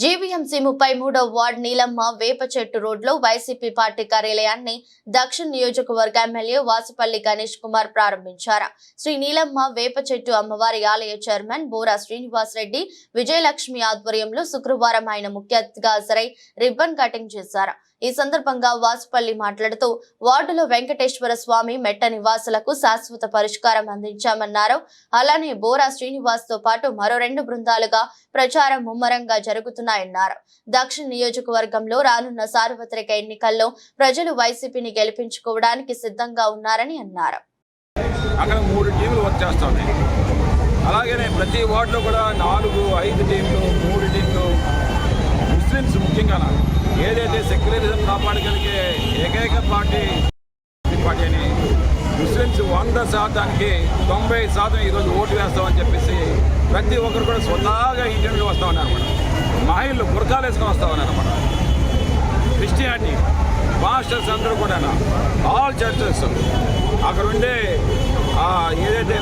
GVMC ముప్పై మూడో ward Neelamma వేప చెట్టు రోడ్లో వైసీపీ పార్టీ కార్యాలయాన్ని దక్షిణ నియోజకవర్గ ఎమ్మెల్యే వాసుపల్లి గణేష్ కుమార్ ప్రారంభించారు. శ్రీ నీలమ్మ వేప చెట్టు అమ్మవారి ఆలయ చైర్మన్ బోరా శ్రీనివాస్ రెడ్డి విజయలక్ష్మి ఆధ్వర్యంలో శుక్రవారం ఆయన ముఖ్య అతిథిగా హాజరై రిబ్బన్ కటింగ్ చేశారు. ఈ సందర్భంగా వాసుపల్లి మాట్లాడుతూ వార్డులో వెంకటేశ్వర స్వామి మెట్ట నివాసులకు శాశ్వత పరిష్కారం అందించామన్నారు. అలానే బోరా శ్రీనివాస్తో పాటు మరో రెండు బృందాలుగా ప్రచారం ముమ్మరంగా చేస్తున్నాయన్నారు. దక్షిణ నియోజకవర్గంలో రానున్న సార్వత్రిక ఎన్నికల్లో ప్రజలు వైసీపీని గెలిపించుకోవడానికి సిద్ధంగా ఉన్నారని అన్నారు. అక్కడ మూడు టీములు వర్క్ అలాగే ప్రతి వార్డులో కూడా నాలుగు ఐదు టీంలు మూడు టీంలు ముస్లిమ్స్ ముఖ్యంగా ఏదైతే సెక్యులరిజం కాపాడగలిగే ఏకైక పార్టీ పార్టీ అని ముస్లిమ్స్ వంద శాతానికి తొంభై శాతం ఈరోజు ఓటు వేస్తామని చెప్పేసి ప్రతి ఒక్కరు కూడా స్వతహాగా ఇండియన్గా వస్తా ఉన్నారు మహిళలు బురకాలు వేసుకొని వస్తా ఉన్నారు అనమాట క్రిస్టియానిటీ పాస్టర్స్ అందరూ కూడా ఆల్ చర్చెస్ అక్కడ ఉండే ఆ, ఏదైతే